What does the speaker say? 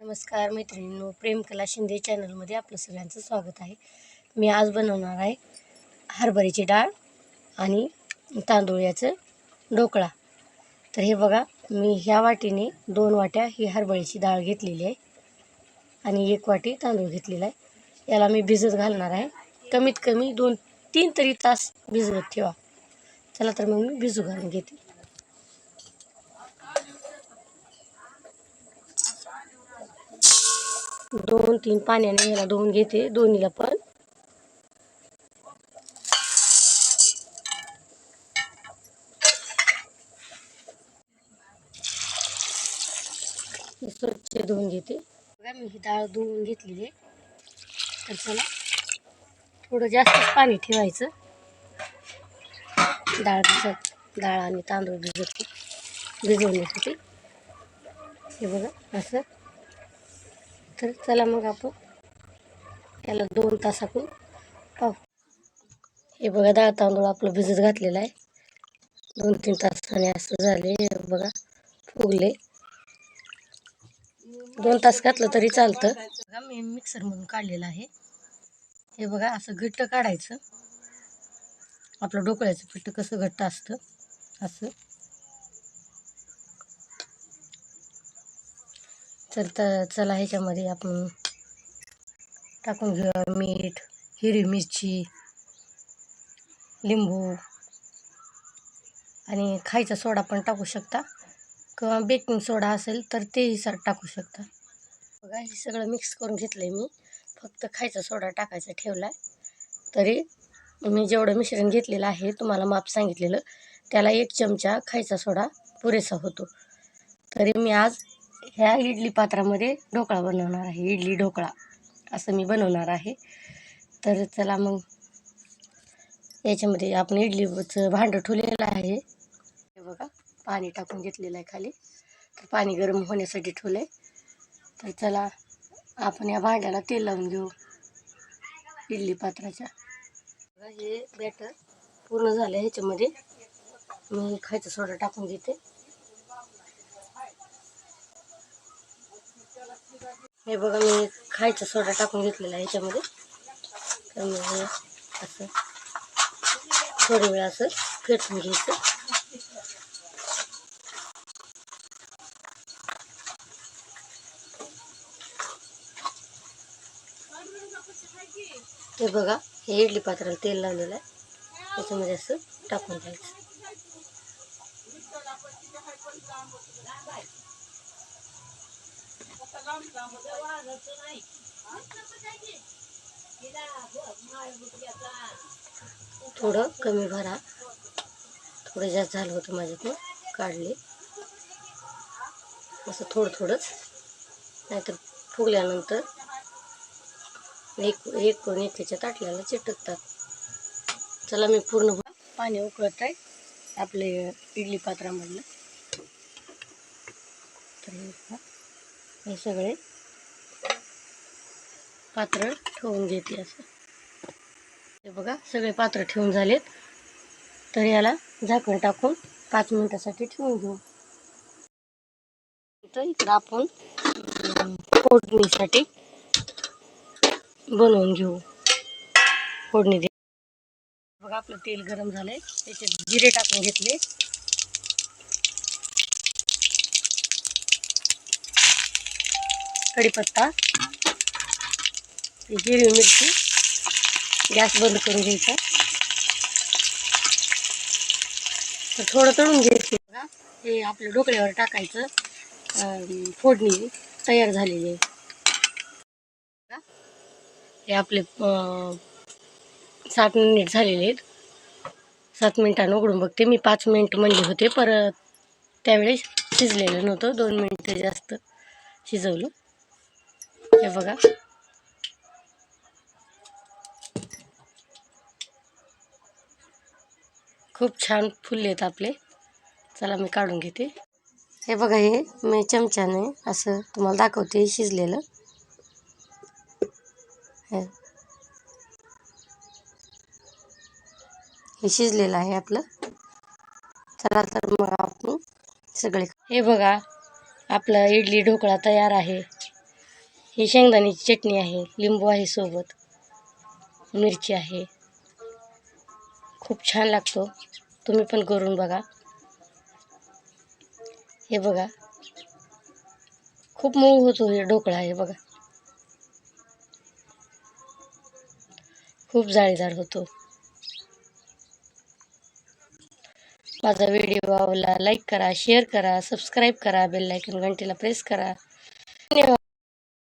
नमस्कार मैत्रिणींनो प्रेमकला शिंदे चॅनलमध्ये आपलं सगळ्यांचं स्वागत आहे. मी आज बनवणार आहे हरभऱ्याची डाळ आणि तांदूळ याचं ढोकळा. तर हे बघा मी ह्या वाटीने दोन वाट्या ही हरभऱ्याची डाळ घेतलेली आहे आणि एक वाटी तांदूळ घेतलेला आहे. याला मी भिजत घालणार आहे. कमीत कमी दोन तीन तरी तास भिजवत ठेवा. चला तर मग मी भिजू घालून घेते. दोन तीन पाण्याने याला धुवून घेते दोन्हीला पण. स्वच्छ धुवून घेते. बघा मी ही डाळ धुवून घेतलेली आहे. तर चला थोडं जास्त पाणी ठेवायचं. डाळ भिजत डाळ आणि तांदूळ भिजत भिजवण्यासाठी हे बघा असं. तर चला मग आपण याला दोन तासाकून पाहू. हे बघा डाळ तांदूळ आपलं भिजत घातलेलं आहे. दोन तीन तासाने असं झाले. हे बघा फुगले. दोन तास घातलं तरी चालतं. बघा मी मिक्सर म्हणून काढलेलं आहे. हे बघा असं घट्ट काढायचं. आपलं ढोकळ्याचं पिठं कसं घट्ट असतं असं. तर तर चला ह्याच्यामध्ये आपण टाकून घेऊया मीठ हिरवी मिरची लिंबू आणि खायचा सोडा पण टाकू शकता. किंवा बेकिंग सोडा असेल तर तेही सर टाकू शकता. बघा हे सगळं मिक्स करून घेतलं आहे मी. फक्त खायचा सोडा टाकायचा ठेवला आहे तरी मी जेवढं मिश्रण घेतलेलं आहे तुम्हाला माप सांगितलेलं त्याला एक चमचा खायचा सोडा पुरेसा होतो. तरी मी आज ह्या इडली पात्रामध्ये ढोकळा बनवणार आहे. इडली ढोकळा असं मी बनवणार आहे. तर चला मग याच्यामध्ये आपण इडलीचं भांडं ठेवलेलं आहे. हे बघा पाणी टाकून घेतलेलं आहे खाली. तर पाणी गरम होण्यासाठी ठेवलं आहे तर चला आपण या भांड्याला तेल लावून घेऊ. इडली पात्राच्या. हे बॅटर पूर्ण झालं ह्याच्यामध्ये. मी खायचा सोडा टाकून घेते. हे बघा मी खायचा सोडा टाकून घेतलेला आहे ह्याच्यामध्ये हे असं थोडी वेळ असं फेटून घ्यायचं. हे बघा हे इडली पात्राला तेल लावलेलं आहे. त्याच्यामध्ये असं टाकून द्यायचं थोडं कमी भरा. थोडं जास्त झालं होतं माझ्यातून काढले. असं थोडं थोडंच. नाहीतर फुगल्यानंतर एक एक कोण एकेच्या ताटल्याला चिटकतात. चला मी पूर्ण पाणी उकळत आहे आपले इडली पात्रामधलं. तर हे सगळे पात्र ठेवून घेते असं. हे बघा सगळे पात्र ठेवून झालेत. तर याला झाकण टाकून पाच मिनिटासाठी ठेवून घेऊ. तर इकडं आपण फोडणीसाठी बनवून घेऊ. फोडणी दे बघा आपलं तेल गरम झालंय. त्याच्यात जिरे टाकून घेतले. कढीपत्ता हिरवी मिरची गॅस बंद करून घ्यायचा. तर थोडं तळून घ्यायचं. बघा हे आपल्या ढोकळ्यावर टाकायचं. फोडणी तयार झालेली आहे. हे आपले सात मिनिट झालेले आहेत. सात मिनिटानं उघडून बघते. मी पाच मिनिट म्हणले होते परत त्यावेळेस शिजलेलं नव्हतं. दोन मिनिटं जास्त शिजवलं. हे बघा. खूप छान फुललेत आपले. चला मी काढून घेते. हे बघा हे मी चमच्याने असं तुम्हाला दाखवते शिजलेलं. हे शिजलेलं आहे आपलं. चला तर मग आपण सगळे हे बघा आपला इडली ढोकळा तयार आहे. ही शेंगदाण्याची चटणी आहे लिंबू आहे सोबत मिरची आहे. खूप छान लागतो. तुम्ही पण करून बघा. हे बघा. खूप मऊ होतो हे ढोकळा आहे बघा. खूप जाळीदार होतो. माझा व्हिडिओ आवडला लाईक करा शेअर करा सबस्क्राईब करा बेल लायकन घंटीला प्रेस करा. धन्यवाद.